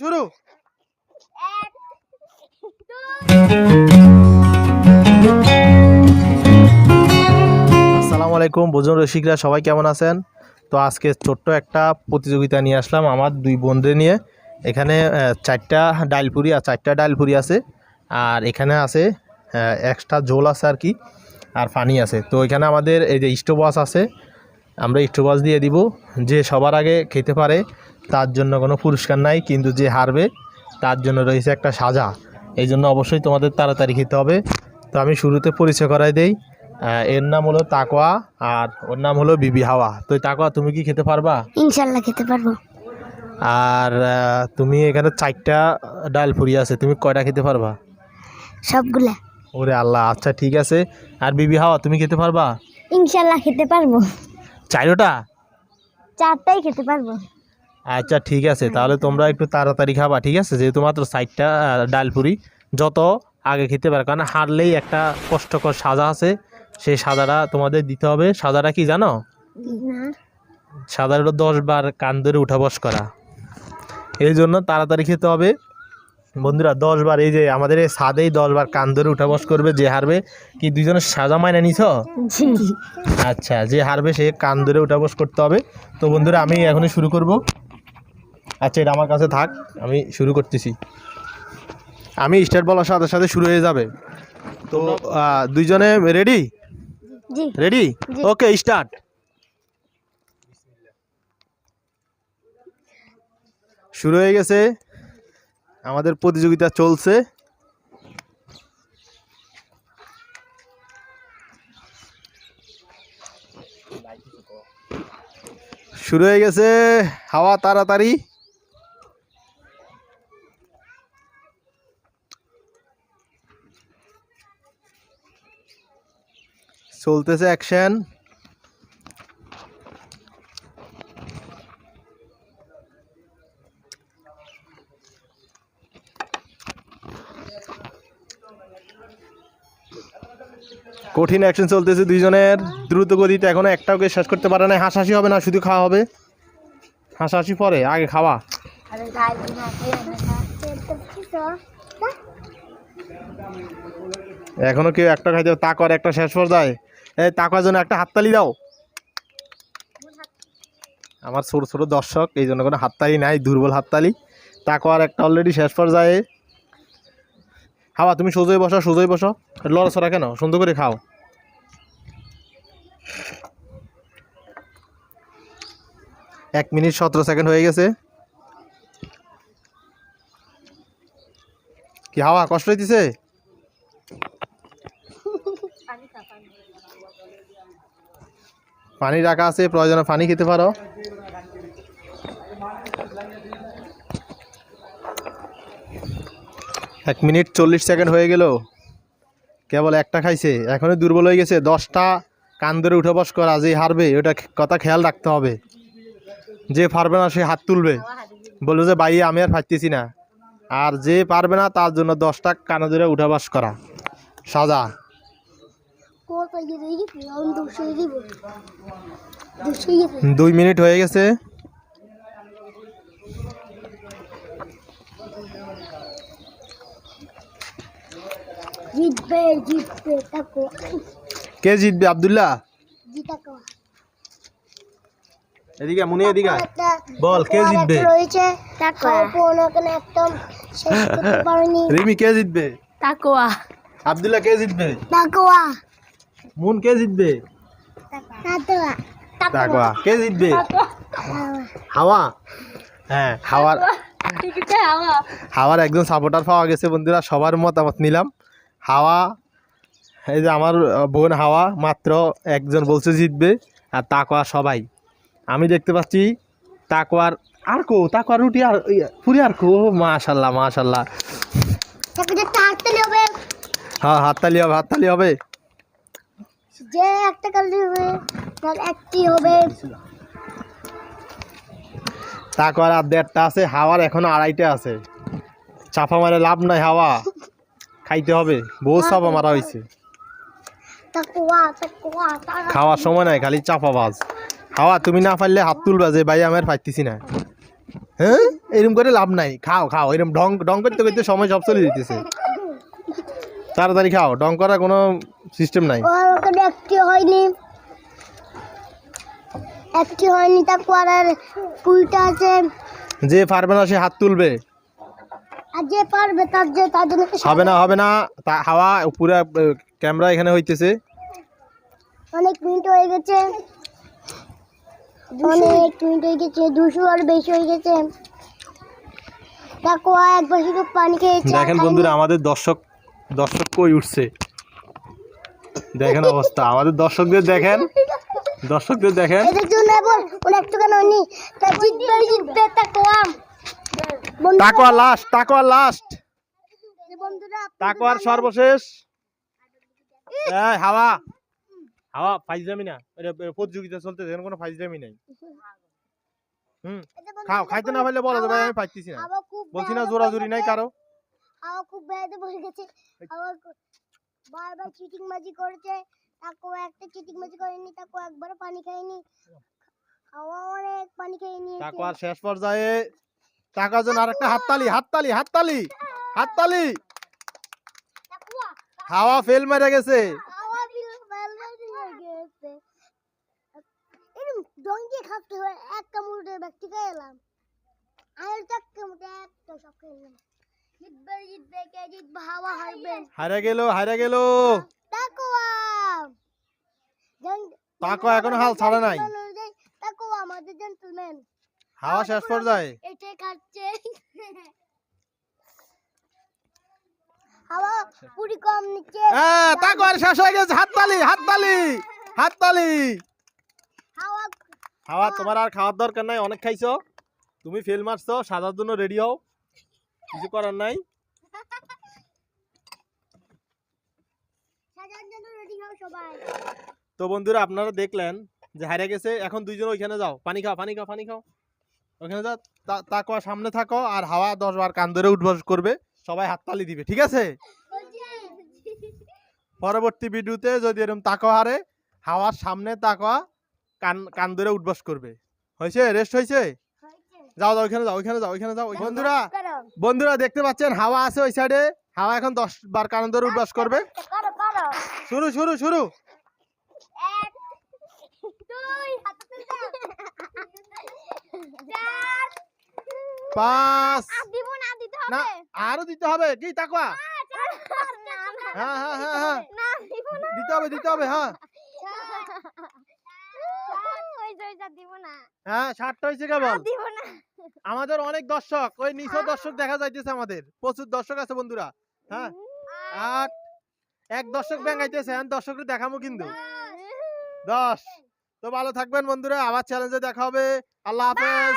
শুরু আসসালামু আলাইকুম বোজন রসিকরা, সবাই কেমন আছেন? তো আজকে ছোট্ট একটা প্রতিযোগিতা নিয়ে আসলাম আমার দুই বোনদের নিয়ে। এখানে চারটা ডালপুরি আর চারটা ডালপুরি আছে। আর এখানে আছে এক্সট্রা ঝোল আছে আর কি, আর পানি আছে। তো এখানে আমাদের এই যে স্টোবাস আছে, আমরা স্টোবাস দিয়ে দিব। যে সবার আগে খেতে পারে তার জন্য কোনো পুরস্কার নাই কিন্তু যে হারবে তার জন্য রয়েছে একটা সাজা। এই জন্য অবশ্যই তোমাদের তাড়াতাড়ি খেতে হবে। তো আমি শুরুতে পরিচয় করাই দেই। এর নাম হলো তাকোয়া আর ওর নাম হলো বিবি হাওয়া। তো তাকোয়া তুমি কি খেতে পারবা? ইনশাল্লাহ খেতে পারব। আর তুমি এখানে চারটা ডাল ফুরি আছে তুমি কয়টা খেতে পারবা? সবগুলা। ওরে আল্লাহ আচ্ছা ঠিক আছে। আর বিবি হাওয়া তুমি খেতে পারবা? ইনশাল্লাহ খেতে পারব। চারোটা? চারটাই খেতে পারব। আচ্ছা ঠিক আছে। তাহলে তোমরা একটু তাড়াতাড়ি খাবা ঠিক আছে? যেহেতু মাত্র সাইডটা ডাল পুরি যত আগে খেতে পারে। কারণ হারলেই একটা কষ্টকর সাজা আছে। সেই সাজাটা তোমাদের দিতে হবে। সাজাটা কি জানো? না। সাজার দশ বার কান ধরে উঠা বস করা। এই জন্য তাড়াতাড়ি খেতে হবে। বন্ধুরা দশ বার এই যে আমাদের এই সাদেই দশ বার কান ধরে উঠা বস করবে যে হারবে। কি দুজনের সাজা মাইনা নিছ? আচ্ছা যে হারবে সে কান ধরে উঠা বস করতে হবে। তো বন্ধুরা আমি এখনই শুরু করব। আচ্ছা এটা আমার কাছে থাক আমি শুরু করতেছি। আমি স্টার্ট বলার সাথে সাথে শুরু হয়ে যাবে। তো দুইজনে রেডি? রেডি? Okay start. শুরু হয়ে গেছে। আমাদের প্রতিযোগিতা চলছে। শুরু হয়ে গেছে। হাওয়া তাড়াতাড়ি। চলতেছে অ্যাকশন কঠিন অ্যাকশন চলতেছে দুইজনের। দ্রুত গতিতে এখনও একটাও কে শেষ করতে পারে না হাসাহাসি হবে না শুধু খাওয়া হবে। হাসাহাসি পরে আগে খাওয়া। এখনও কেউ একটা খাইতে তা করে একটা শেষ পর্যায়ে। তাকার জন্য একটা হাততালি দাও। আমার ছোট ছোট দর্শক, এই জন্য কোনো হাততালি নাই, দুর্বল হাততালি। তাকোয়ার একটা অলরেডি শেষ পর্যায়ে। হাওয়া, তুমি সোজোই বসো সোজোই বসো। লড়াছড়া কেন? সুন্দর করে খাও। এক মিনিট সতেরো সেকেন্ড হয়ে গেছে। কি হাওয়া? কষ্ট হইতেছে? পানি রাখা আছে, প্রয়োজনে পানি খেতে পারো। এক মিনিট চল্লিশ সেকেন্ড হয়ে গেল। কেবল একটা খাইছে, এখনই দুর্বল হয়ে গেছে। দশটা কান ধরে উঠে বস করা, যে হারবে, ওটা কথা খেয়াল রাখতে হবে। যে পারবে না, সে হাত তুলবে। বলল যে, ভাই, আমি আর পারতেছি না। আর যে পারবে না, তার জন্য দশটা কানে ধরে উঠে করা। সাজা। দুই মিনিট হয়ে গেছে। জিতবে জিতবে তাকো কে জিতবে? আবদুল্লাহ? এদিকে মুনি এদিকে বল কে জিতবে? রয়েছে। একদম শেষ করতে পারেনি। রিমি কে জিতবে? তাকোয়া। আবদুল্লাহ কে জিতবে? তাকোয়া। মুন কে জিতবে? তাকোয়া। তাকওয়া কে জিতবে? হাওয়া। হ্যাঁ হাওয়ার হাওয়ার একজন সাপোর্টার পাওয়া গেছে বন্ধুরা সবার মতামত নিলাম। হাওয়া এই যে আমার বোন হাওয়া মাত্র একজন বলছে জিতবে আর তাকোয়া সবাই। আমি দেখতে পাচ্ছি তাকোয়ার আর কো তাকোয়ার রুটি আর পুরি আর কো। মাশাল্লাহ মাশাল্লাহ। হ্যাঁ হাততালি হবে হাততালি হবে। যে একটা কালি হবে তার একটি হবে। তাকোয়ার আর দেড়টা আছে হাওয়ার এখনও আড়াইটা আছে। চাপা মারে লাভ নাই হাওয়া। খাইতে হবে বহু চাপা মারা হয়েছে খাওয়ার সময় নাই খালি চাপা বাজ। হাওয়া তুমি না পারলে হাত তুলবা যে ভাই আমি আর পাইতেছি না। হ্যাঁ? এরকম করে লাভ নাই। খাও খাও এরকম ঢং ঢং করতে করতে সময় সব চলে যেতেছে তাড়াতাড়ি খাও ঢং করা কোনো সিস্টেম নাই। ওর ওখানে একটি হয়নি। একটি হয়নি তারপর আর কুড়িটা আছে। যে পারবে না সে হাত তুলবে। আর যে পারবে তার যে তার জন্য তো হবে না হবে না। তা হাওয়া পুরো ক্যামেরা এখানে হইতেছে। অনেক মিনিট হয়ে গেছে। অনেক মিনিট হয়ে গেছে দুশো আর বেশি হয়ে গেছে। দেখো একবার শুধু পানি খেয়েছে। আর দেখেন বন্ধুরা আমাদের দর্শক দর্শক কই উঠছে? দেখেন অবস্থা। আমাদের দর্শকদের দেখেন। দর্শকদের দেখেন। এদের জন্য বল ওরা একটু কেন হয়নি তা জিতবে জিতবে তাকো আম বন্ধুরা- তাকোয়া লাস্ট তাকোয়া লাস্ট বন্ধুরা তাকোয়ার সর্বশেষ। এই হাওয়া। হাওয়া ফাইজলামি না। প্রতিযোগিতা চলতে এখানে কোনো ফাইজলামি নেই। হুম খাও খাইতে না পারলে বলো ভাই আমি পাইতেছি না। বলছি না জোরাজুরি নাই কারও। হাওয়া খুব বেয়াদব হয়ে গেছে। হাওয়া বারবার চিটিং বাজি করেছে তাকো একটা চিটিং বাজি করেনি তাকো একবারও পানি খায়নি হাওয়া অনেক পানি খেয়ে নিয়েছে। তাকোয়ার শেষ পর্যায়ে টাকার জন্য আরেকটা হাততালি হাততালি হাততালি হাততালি। হাওয়া ফেল মেরে গেছে। হাওয়া বিল বেলবাজি গেছে। এরকম ডঙ্কি হয় এক কামড়ে ব্যক্তি খেয়ে এলাম। আর চার কামড়ে একটা সব খেয়ে হারে গেল হারে গেল। হাল নাই। আমাদের জেন্টলম্যান হাওয়া শেষ হাওয়া পুরি কম নিচ্ছে হ্যাঁ শেষ হয়ে গেছে। হাওয়া হাওয়া, তোমার আর খাওয়ার দরকার নাই, অনেক খাইছো। তুমি ফেল মারছো, সাজার জন্য রেডি হও। কিছু করার নাই? তো বন্ধুরা আপনারা দেখলেন যে হারিয়ে গেছে এখন দুইজন ওইখানে যাও। পানি খাও পানি খাও পানি খাও। ওখানে যাও তা- তাকোয়া সামনে থাকো আর হাওয়া দশ বার কান ধরে উঠবস করবে। সবাই হাততালি দিবে ঠিক আছে? পরবর্তী ভিডিওতে যদি এরকম তাকোয়া হারে হাওয়ার সামনে তাকোয়া কান কান ধরে উঠবস করবে। হয়েছে? রেস্ট হয়েছে? যাও যাও ওইখানে যাও ওইখানে যাও ওইখানে যাও। বন্ধুরা বন্ধুরা দেখতে পাচ্ছেন হাওয়া আছে ওই সাইডে হাওয়া এখন দশ বার কান ধরে উঠবাস করবে। করো করো শুরু শুরু শুরু। পাঁচ না আরও দিতে হবে। কি তাকোয়া হ্যাঁ হ্যাঁ হ্যাঁ হ্যাঁ। দিতে হবে দিতে হবে হ্যাঁ। না হ্যাঁ ষাটটা হয়েছে কেবল। আমাদের অনেক দর্শক ওই নিচে দর্শক দেখা যাইতেছে আমাদের। প্রচুর দর্শক আছে বন্ধুরা হ্যাঁ? আট এক দর্শক ব্যাঙ্গাইতেছে এখন দেখাবো দেখামো কিন্তু। দশ। তো ভালো থাকবেন বন্ধুরা আবার চ্যালেঞ্জে দেখা হবে। আল্লাহ হাফেজ।